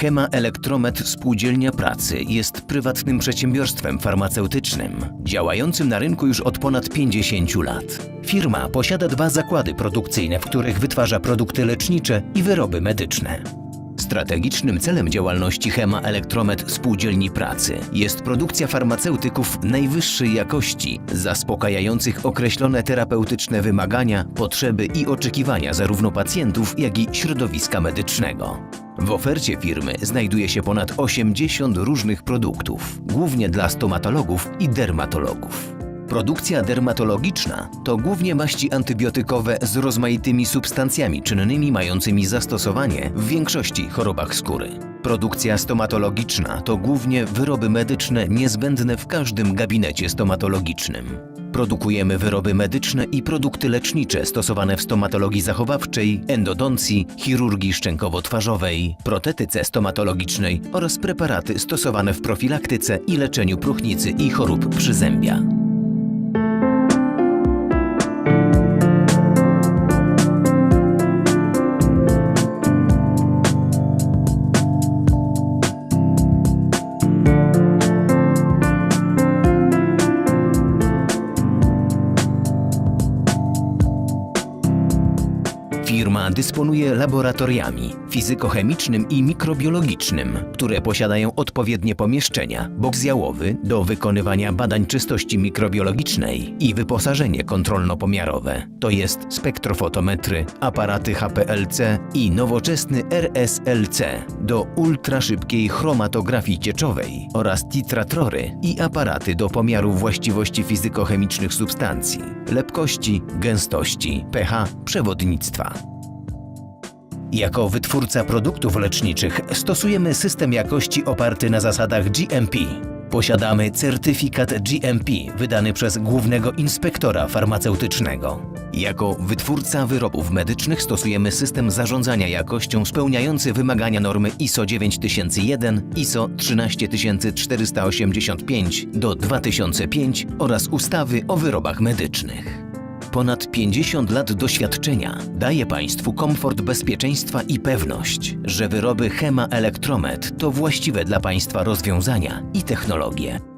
Chema Elektromet Spółdzielnia Pracy jest prywatnym przedsiębiorstwem farmaceutycznym, działającym na rynku już od ponad 50 lat. Firma posiada dwa zakłady produkcyjne, w których wytwarza produkty lecznicze i wyroby medyczne. Strategicznym celem działalności Chema Elektromet Spółdzielni Pracy jest produkcja farmaceutyków najwyższej jakości, zaspokajających określone terapeutyczne wymagania, potrzeby i oczekiwania zarówno pacjentów, jak i środowiska medycznego. W ofercie firmy znajduje się ponad 80 różnych produktów, głównie dla stomatologów i dermatologów. Produkcja dermatologiczna to głównie maści antybiotykowe z rozmaitymi substancjami czynnymi mającymi zastosowanie w większości chorobach skóry. Produkcja stomatologiczna to głównie wyroby medyczne niezbędne w każdym gabinecie stomatologicznym. Produkujemy wyroby medyczne i produkty lecznicze stosowane w stomatologii zachowawczej, endodoncji, chirurgii szczękowo-twarzowej, protetyce stomatologicznej oraz preparaty stosowane w profilaktyce i leczeniu próchnicy i chorób przyzębia. Firma dysponuje laboratoriami fizykochemicznym i mikrobiologicznym, które posiadają odpowiednie pomieszczenia, boks jałowy do wykonywania badań czystości mikrobiologicznej i wyposażenie kontrolno-pomiarowe, to jest spektrofotometry, aparaty HPLC i nowoczesny RSLC do ultraszybkiej chromatografii cieczowej oraz titratrory i aparaty do pomiaru właściwości fizykochemicznych substancji, lepkości, gęstości, pH, przewodnictwa. Jako wytwórca produktów leczniczych stosujemy system jakości oparty na zasadach GMP. Posiadamy certyfikat GMP wydany przez głównego inspektora farmaceutycznego. Jako wytwórca wyrobów medycznych stosujemy system zarządzania jakością spełniający wymagania normy ISO 9001, ISO 13485 do 2005 oraz ustawy o wyrobach medycznych. Ponad 50 lat doświadczenia daje Państwu komfort bezpieczeństwa i pewność, że wyroby Chema Elektromet to właściwe dla Państwa rozwiązania i technologie.